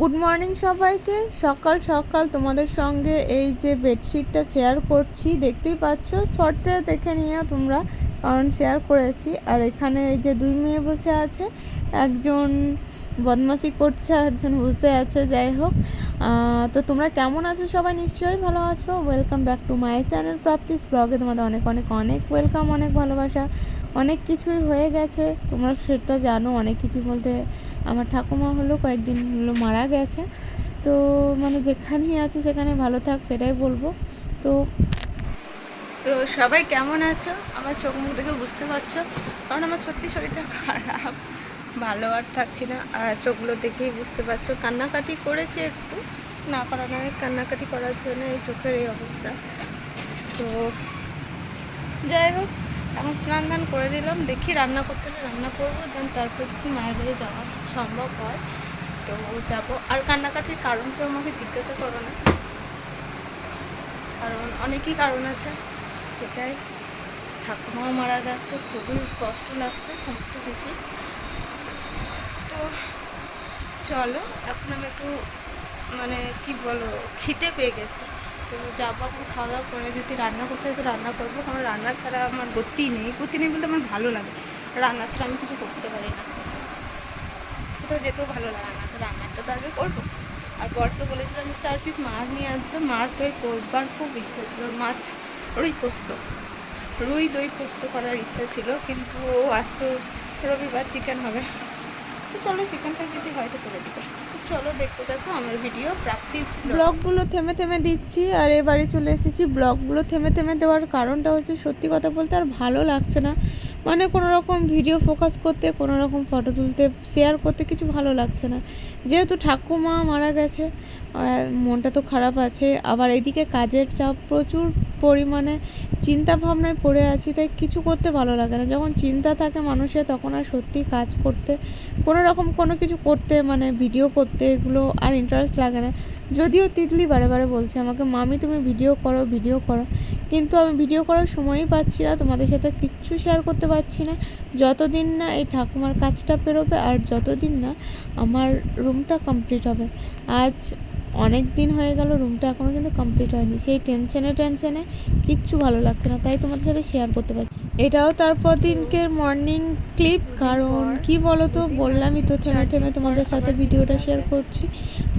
Good morning সবাইকে। সকাল সকাল তোমাদের সঙ্গে এই যে বেডশিটটা শেয়ার করছি, দেখতেই পাচ্ছ? শর্টে দেখে নিও তোমরা, কারণ শেয়ার করেছি। আর এখানে এই যে দুই মেয়ে বসে আছে, একজন বদমাশি করছে, একজন বসে আছে, যাই হোক। তো তোমরা কেমন আছো সবাই? নিশ্চয়ই ভালো আছো। Welcome back to my channel প্রাপ্তিস ব্লগে তোমাদের অনেক অনেক অনেক ওয়েলকাম অনেক ভালোবাসা। অনেক কিছুই হয়ে গেছে। তোমরা সেটা জানো, অনেক কিছু বলতে আমার ঠাকুমা হলো, কয়েকদিন হলো মারা গেছে। তো মানে যেখানেই আছে, সেখানে ভালো থাক, সেটাই বলব। তো তো সবাই কেমন আছো? আমার চোখ মুখ দেখে বুঝতে পারছ, কারণ আমার সত্যি শরীরটা খারাপ। ভালো আর থাকছি না, আর চোখগুলো দেখেই বুঝতে পারছ। কান্নাকাটি করেছি একটু, না করা নয় কান্নাকাটি করার জন্য এই চোখের এই অবস্থা। তো যাই হোক, এখন স্নান দান করে নিলাম, দেখি রান্না করতে হলে রান্না করব দেন তারপর যদি মায়ের বাড়ি যাওয়া সম্ভব হয়, তো যাব। আর কান্নাকাটির কারণ কেউ আমাকে জিজ্ঞাসা করো না। কারণ অনেকই কারণ আছে, সেটাই। ঠাকুমাও মারা গেছে, খুবই কষ্ট লাগছে সমস্ত কিছু। তো চলো, এখন আমি একটু মানে কি বলো খিদে পেয়ে গেছে। তো যাব এখন খাওয়া দাওয়া করে, যদি রান্না করতে হয় তো রান্না করব, কারণ রান্না ছাড়া আমার গতি নেই। গতি নেই বলতে আমার ভালো লাগে। রান্না ছাড়া আমি কিছু করতে পারি না। তো যেতেও ভালো লাগে না, তো রান্নাটা তো আগে করব। আর বরকে বলেছিলাম যে চার পিস মাছ নিয়ে আসবে। মাছ দই করবার খুব ইচ্ছা ছিল। মাছ, রুই পোস্ত। রুই দই পোস্ত করার ইচ্ছা ছিল, কিন্তু ও আজ তো রবিবার চিকেন হবে। চলো চিকেনটা যদি হয় তো করে দিবে চলো দেখতে দেখো আমার ভিডিও প্র্যাকটিস ব্লগগুলো থেমে থেমে দিচ্ছি, আর এ বাড়ি চলে এসেছি ব্লগগুলো থেমে থেমে দেওয়ার কারণটা হচ্ছে সত্যি কথা বলতে আর ভালো লাগছে না। মানে কোনো রকম ভিডিও ফোকাস করতে কোনো রকম ফটো তুলতে শেয়ার করতে কিছু ভালো লাগছে না। যেহেতু ঠাকুমা মারা গেছে মনটা তো খারাপ আছে। আবার এদিকে কাজের চাপ প্রচুর পরিমাণে চিন্তা ভাবনায় পড়ে আছি, তাই কিছু করতে ভালো লাগে না। যখন চিন্তা থাকে মানুষের, তখন আর সত্যি কাজ করতে, কোনো রকম কোনো কিছু করতে মানে ভিডিও করতে, এগুলো আর ইন্টারেস্ট লাগে না। যদিও তিতলি বারে বারে বলছে আমাকে, মামি, তুমি ভিডিও করো ভিডিও করো। কিন্তু আমি ভিডিও করার সময়ই পাচ্ছি না, তোমাদের সাথে কিচ্ছু শেয়ার করতে পারছি না। যতদিন না এই ঠাকুমার কাজটা পেরোবে, আর যতদিন না আমার রুমটা কমপ্লিট হবে। আজ অনেক দিন হয়ে গেল রুমটা এখনও কিন্তু কমপ্লিট হয়নি। সেই টেনশনে টেনশনে কিচ্ছু ভালো লাগছে না, তাই তোমাদের সাথে শেয়ার করতে পারছি। এটাও তারপর দিনকের মর্নিং ক্লিপ কারণ কি বলো তো বললামই তো থেমে থেমে তোমাদের সাথে ভিডিওটা শেয়ার করছি।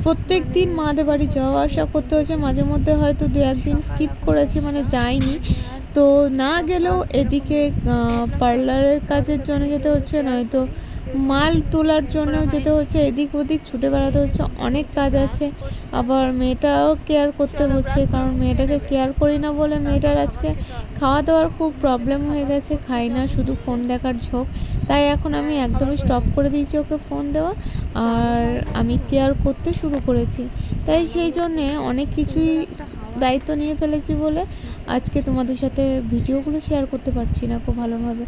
প্রত্যেক দিন মাদের বাড়ি যাওয়া আসা করতে হচ্ছে মাঝে মধ্যে হয়তো দু একদিন স্কিপ করেছি মানে যাইনি। তো না গেলেও এদিকে পার্লারের কাজের জন্য যেতে হচ্ছে, নয়তো মাল তোলার জন্য যেতে হচ্ছে, এদিক ওদিক ছুটে বেড়াতে হচ্ছে, অনেক কাজ আছে। আবার মেয়েটাও কেয়ার করতে হচ্ছে, কারণ মেয়েটাকে কেয়ার করি না বলে মেয়েটার আজকে খাওয়া দাওয়ার খুব প্রবলেম হয়ে গেছে, খাই না, শুধু ফোন দেখার ঝোঁক। তাই এখন আমি একদমই স্টপ করে দিয়েছি ওকে ফোন দেওয়া, আর আমি কেয়ার করতে শুরু করেছি। তাই সেই জন্যে অনেক কিছুই দায়িত্ব নিয়ে ফেলেছি বলে আজকে তোমাদের সাথে ভিডিওগুলো শেয়ার করতে পারছি না খুব ভালোভাবে।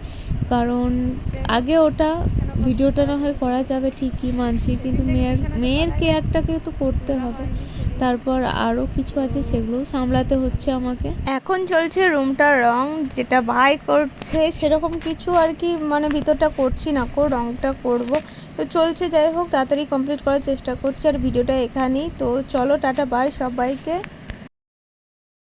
কারণ আগে ওটা ভিডিওটা না হয় করা যাবে ঠিকই, মানছি, কিন্তু মেয়ের মেয়ের কেয়ারটাকে তো করতে হবে। তারপর আরও কিছু আছে সেগুলোও সামলাতে হচ্ছে আমাকে। এখন চলছে রুমটার রং, যেটা ভাই করছে সেরকম কিছু আর কি মানে ভিতরটা করছি না, কো রংটা করব। তো চলছে, যাই হোক, তাড়াতাড়ি কমপ্লিট করার চেষ্টা করছি, আর ভিডিওটা এখানেই। তো চলো, টাটা বাই সবাইকে।